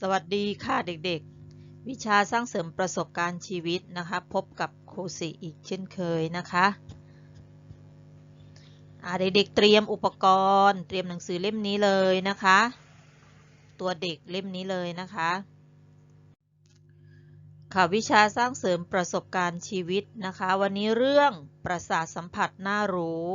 สวัสดีค่ะเด็กๆ วิชาสร้างเสริมประสบการณ์ชีวิตนะคะ พบกับครูสีอีกเช่นเคยนะคะอาเด็กๆเตรียมอุปกรณ์ เตรียมหนังสือเล่มนี้เลยนะคะ ตัวเด็กเล่มนี้เลยนะคะ ค่ะวิชาสร้างเสริมประสบการณ์ชีวิตนะคะ วันนี้เรื่องประสาทสัมผัสน่ารู้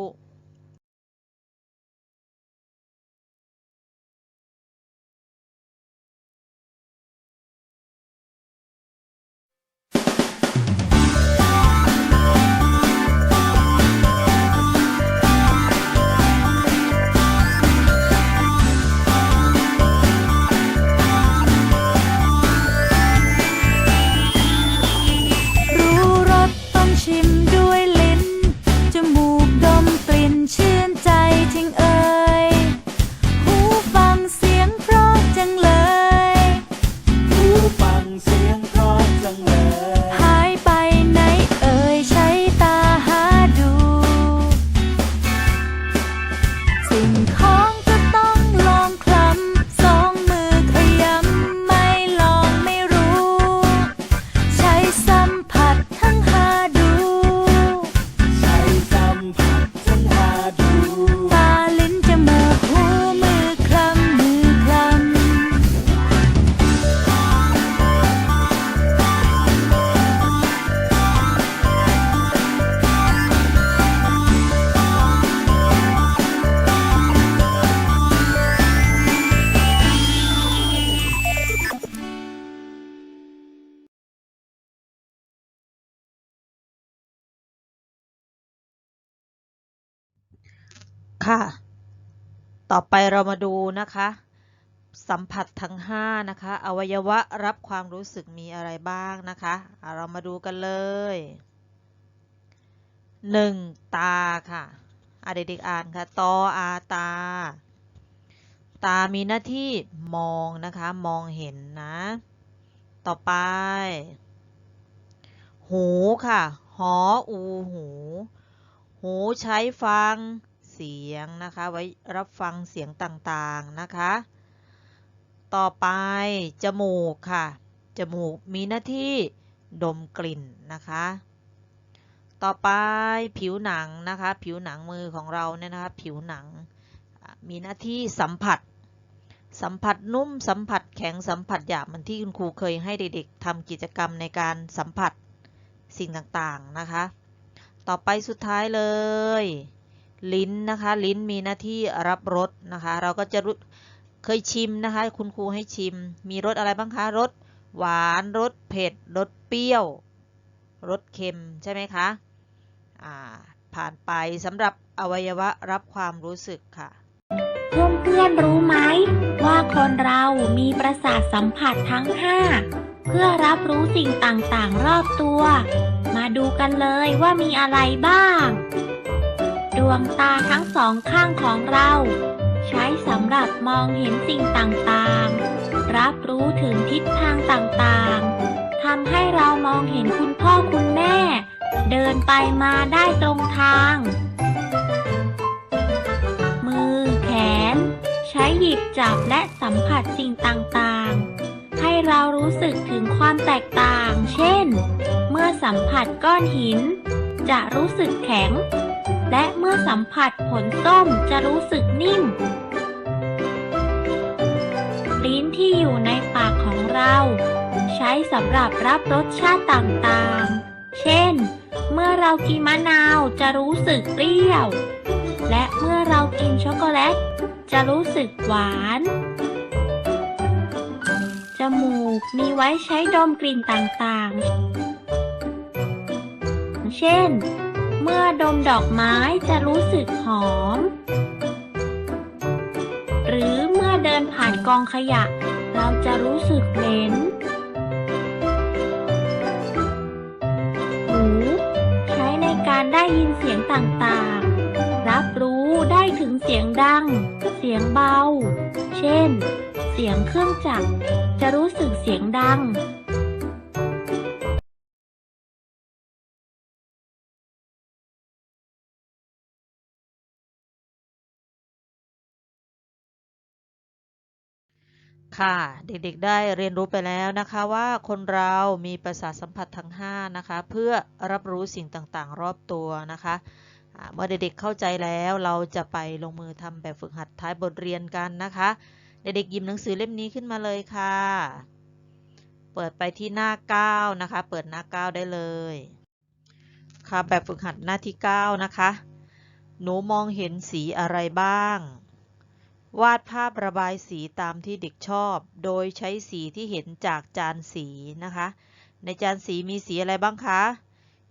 ค่ะ ต่อไปเรามาดูนะคะ สัมผัสทั้ง 5 นะคะ อวัยวะรับความรู้สึกมีอะไรบ้างนะคะเรามาดูกันเลย 1. ตาค่ะอะเด็กๆอ่านค่ะ ตออาตา ตามีหน้าที่มองนะคะ มองเห็นนะ ต่อไป หูค่ะ หออูหู หูใช้ฟัง เสียงนะคะ ไว้รับฟังเสียงต่างๆนะคะ ต่อไปจมูกค่ะ จมูกมีหน้าที่ดมกลิ่นนะคะ ต่อไปผิวหนังนะคะ ผิวหนังมือของเราเนี่ยนะคะ ผิวหนังมีหน้าที่สัมผัส สัมผัสนุ่ม สัมผัสแข็ง สัมผัสหยาบเหมือนที่คุณครูเคยให้เด็กๆทำกิจกรรมในการสัมผัสสิ่งต่างๆนะคะ ต่อไปสุดท้ายเลย ลิ้นนะคะ ลิ้นมีหน้าที่รับรสนะคะ เราก็จะรู้เคยชิมนะคะ คุณครูให้ชิม มีรสอะไรบ้างคะรสหวานรสเผ็ดรสเปรี้ยวรสเค็มใช่ไหมคะผ่านไปสำหรับอวัยวะรับความรู้สึกค่ะ เพื่อนเพื่อนรู้ไหม ว่าคนเรามีประสาทสัมผัสทั้ง 5 เพื่อรับรู้สิ่งต่างๆ รอบตัว มาดูกันเลยว่ามีอะไรบ้าง วงตาทั้งสองข้างของเรา ใช้สำหรับมองเห็นสิ่งต่างๆ รับรู้ถึงทิศทางต่างๆทำให้เรามองเห็นคุณพ่อคุณแม่ เดินไปมาได้ตรงทาง มือแขน ใช้หยิบจับและสัมผัสสิ่งต่างๆให้เรารู้สึกถึงความแตกต่าง เช่น เมื่อสัมผัสก้อนหิน จะรู้สึกแข็ง และเมื่อสัมผัสผลส้มจะรู้สึกนิ่ม ลิ้นที่อยู่ในปากของเรา ใช้สำหรับรับรสชาติต่างๆ เช่น เมื่อเรากินมะนาวจะรู้สึกเปรี้ยว และเมื่อเรากินช็อกโกแลต จะรู้สึกหวาน จมูกมีไว้ใช้ดมกลิ่นต่างๆ เช่น เมื่อดมดอกไม้จะรู้สึกหอม หรือเมื่อเดินผ่านกองขยะ เราจะรู้สึกเหม็นหูใช้ในการได้ยินเสียงต่างๆ รับรู้ได้ถึงเสียงดัง เสียงเบา เช่น เสียงเครื่องจักรจะรู้สึกเสียงดัง ค่ะเด็กๆได้เรียนรู้ไปแล้วนะคะว่าคนเรามีประสาทสัมผัสทั้ง5นะคะเพื่อรับรู้สิ่งต่างๆ รอบตัวนะคะเมื่อเด็กๆเข้าใจแล้วเราจะไปลงมือทำแบบฝึกหัดท้ายบทเรียนกันนะคะ เด็กๆหยิบหนังสือเล่มนี้ขึ้นมาเลยค่ะ เปิดไปที่หน้า 9 นะคะ เปิดหน้า 9 ได้เลย ค่ะแบบฝึกหัดหน้าที่ 9 นะคะ หนูมองเห็นสีอะไรบ้าง วาดภาพระบายสีตามที่เด็กชอบ โดยใช้สีที่เห็นจากจานสีนะคะ ในจานสีมีสีอะไรบ้างคะ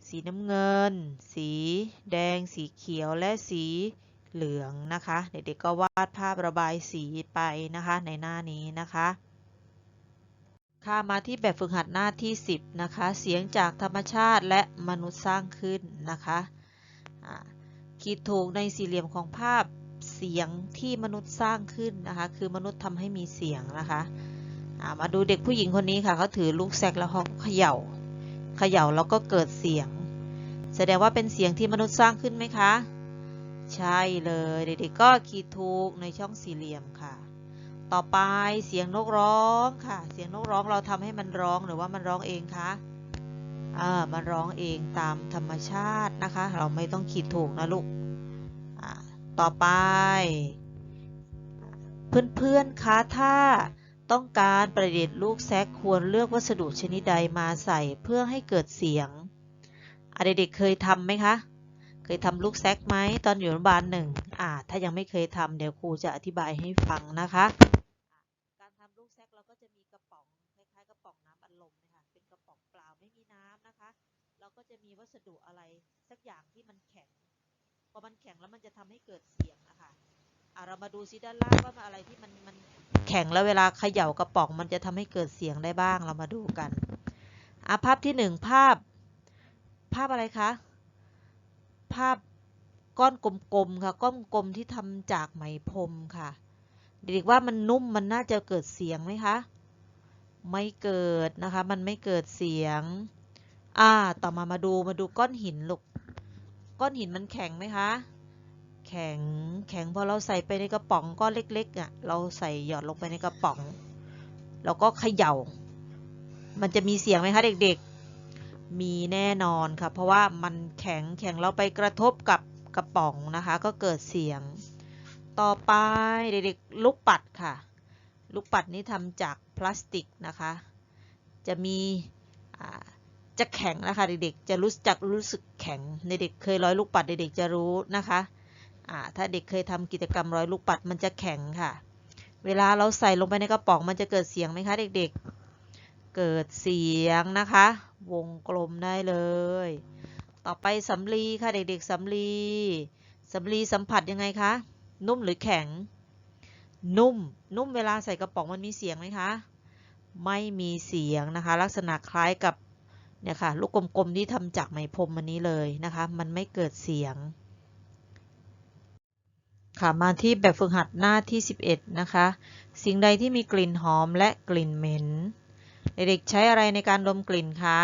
สีน้ำเงิน สี แดง สีเขียว และสีเหลืองนะคะ เด็กๆก็วาดภาพระบายสีไปนะคะในหน้านี้นะคะ ค่ะมาที่แบบฝึกหัดหน้าที่ 10 นะคะ เสียงจากธรรมชาติและมนุษย์สร้างขึ้นนะคะอ่าขีดถูกในสี่เหลี่ยมของภาพ เสียงที่มนุษย์สร้างขึ้นนะคะ คือมนุษย์ทำให้มีเสียงนะคะามาดูเด็กผู้หญิงคนนี้ค่ะเขาถือลูกแซกแล้วเขาเขย่าเขย่าแล้วก็เกิดเสียง แสดงว่าเป็นเสียงที่มนุษย์สร้างขึ้นไหมคะ ใช่เลยเด็กๆก็ขีดถูกในช่องสี่เหลี่ยมค่ะ ต่อไปเสียงนกร้องค่ะ เสียงนกร้องเราทำให้มันร้องหรือว่ามันร้องเองคะอ่ามันร้องเองตามธรรมชาตินะคะ เราไม่ต้องขีดถูกนะลูก ต่อไป เพื่อนๆ คะ ถ้าต้องการประดิษฐ์ลูกแซกควรเลือกวัสดุชนิดใดมาใส่เพื่อให้เกิดเสียงเด็กๆเคยทำไหมคะ เคยทำลูกแซกไหมตอนอยู่อนุบาลหนึ่งอ่า ถ้ายังไม่เคยทำเดี๋ยวครูจะอธิบายให้ฟังนะคะ พอมันแข็งแล้วมันจะทำให้เกิดเสียงนะคะอะเรามาดูซิด้านล่างว่ามันอะไรที่มันมันแข็งแล้วเวลาเขย่ากระป๋อง มันจะทำให้เกิดเสียงได้บ้างเรามาดูกันอะภาพที่หนึ่งภาพ ภาพอะไรคะภาพก้อนกลมๆค่ะ ก้อนกลมที่ทำจากไหมพรมค่ะ เด็กๆว่ามันนุ่มมันน่าจะเกิดเสียงไหมคะ ไม่เกิดนะคะ มันไม่เกิดเสียง อ่า ต่อมามาดูมาดูก้อนหินลูก ก้อนหินมันแข็งไหมคะ แข็ง แข็งพอเราใส่ไปในกระป๋องก้อนเล็กๆอะ เราใส่หยอดลงไปในกระป๋อง แล้วก็เขย่า มันจะมีเสียงไหมคะเด็กๆ มีแน่นอนค่ะ เพราะว่ามันแข็ง แข็งเราไปกระทบกับกระป๋องนะคะ ก็เกิดเสียง ต่อไปเด็กๆ ลูกปัดค่ะ ลูกปัดนี้ทำจากพลาสติกนะคะ จะมีอ่า จะแข็งนะคะเด็กๆ จะรู้จักรู้สึกแข็งเด็กๆเคยร้อยลูกปัดเด็กๆจะรู้นะคะอ่าถ้าเด็กเคยทำกิจกรรมร้อยลูกปัดมันจะแข็งค่ะ เวลาเราใส่ลงไปในกระป๋องมันจะเกิดเสียงไหมคะเด็กๆ เกิดเสียงนะคะ วงกลมได้เลย ต่อไปสำลีค่ะเด็กๆสำลีสำลีสัมผัสยังไงคะ นุ่มหรือแข็ง นุ่ม นุ่มเวลาใส่กระป๋องมันมีเสียงไหมคะ ไม่มีเสียงนะคะ ลักษณะคล้ายกับ เนี่ยค่ะลูกกลมๆที่ทำจากไหมพรมอันนี้เลยนะคะ มันไม่เกิดเสียง ค่ะมาที่แบบฝึกหัดหน้าที่ 11 นะคะ สิ่งใดที่มีกลิ่นหอมและกลิ่นเหม็นเด็กๆใช้อะไรในการดมกลิ่นคะ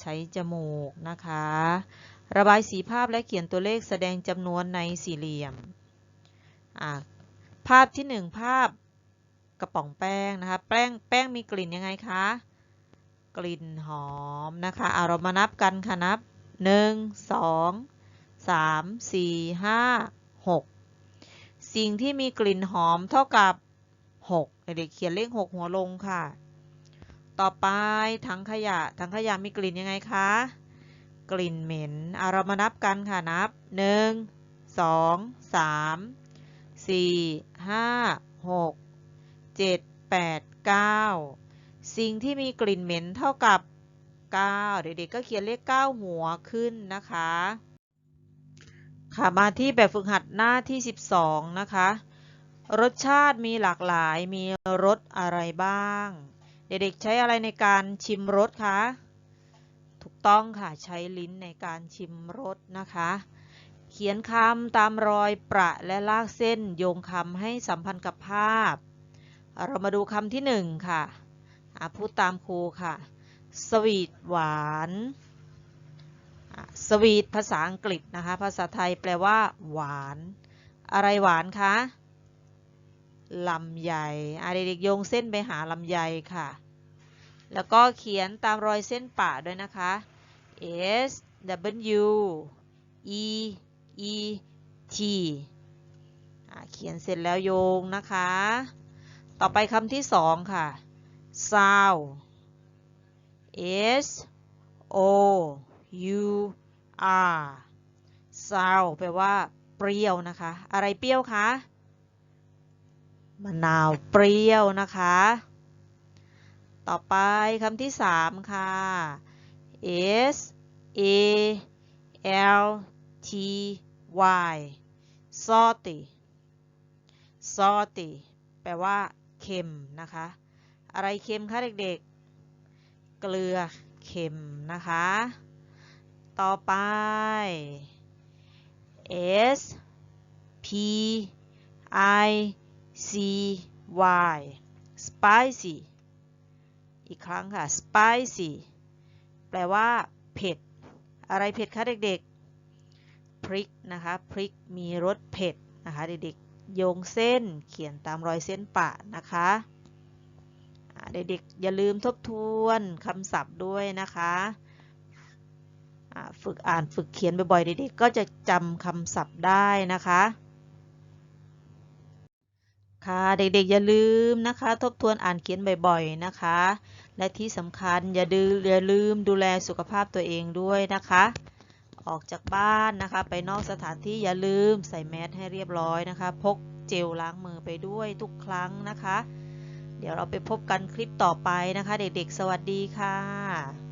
ใช้จมูกนะคะ ระบายสีภาพและเขียนตัวเลขแสดงจำนวนในสี่เหลี่ยมภาพที่หนึ่งภาพกระป๋องแป้งนะคะ แป้งแป้งมีกลิ่นยังไงคะ กลิ่นหอมนะคะเอาเรามานับกันค่ะนับ 1 2 3 4 5 6 สิ่งที่มีกลิ่นหอมเท่ากับ 6 เด็กๆเขียนเลข 6 หัวลงค่ะ ต่อไปถังขยะถังขยะมีกลิ่นยังไงคะ กลิ่นเหม็นเอาเรามานับกันค่ะนับ 1 2 3 4 5 6 7 8 9 สิ่งที่มีกลิ่นเหม็นเท่ากับ 9 เด็กๆก็เขียนเลข 9 หัวขึ้นนะคะ ค่ะมาที่แบบฝึกหัดหน้าที่ 12 นะคะ รสชาติมีหลากหลายมีรสอะไรบ้าง เด็กๆใช้อะไรในการชิมรสคะถูกต้องค่ะใช้ลิ้นในการชิมรสนะคะเขียนคำตามรอยประและลากเส้นโยงคำให้สัมพันธ์กับภาพ เรามาดูคำที่หนึ่งค่ะอะ พูดตามครูค่ะ สวีทหวานสวีทภาษาอังกฤษนะคะ ภาษาไทยแปลว่า หวาน อะไรหวานคะลำไยอะเด็กๆโยงเส้นไปหาลำไยค่ะ แล้วก็เขียนตามรอยเส้นป่าด้วยนะคะ S W E E T เขียนเสร็จแล้วโยงนะคะ ต่อไปคำที่สองค่ะ sound S O U R sound แปลว่าเปรี้ยวนะคะ อะไรเปรี้ยวคะมะนาวเปรี้ยวนะคะ ต่อไปคำที่สามค่ะ S A L T Y salty salty แปลว่าเค็มนะคะ อะไรเค็มคะเด็กๆ เกลือเค็มนะคะ ต่อไป S P I C Y spicy อีกครั้งค่ะ spicy แปลว่า เผ็ด อะไรเผ็ดคะเด็กๆ พริกนะคะ พริกมีรสเผ็ดนะคะเด็กๆ โยงเส้นเขียนตามรอยเส้นปะนะคะ เด็กๆอย่าลืมทบทวนคำศัพท์ด้วยนะคะฝึกอ่านฝึกเขียนบ่อยๆเด็กๆก็จะจำคำศัพท์ได้นะคะ ค่ะเด็กๆอย่าลืมนะคะ ทบทวนอ่านเขียนบ่อยๆนะคะ และที่สำคัญอย่าดือย่าลืมดูแลสุขภาพตัวเองด้วยนะคะ ออกจากบ้านนะคะ ไปนอกสถานที่อย่าลืมใส่แมสให้เรียบร้อยนะคะ พกเจลล้างมือไปด้วยทุกครั้งนะคะ เดี๋ยวเราไปพบกันคลิปต่อไปนะคะ เด็กๆ สวัสดีค่ะ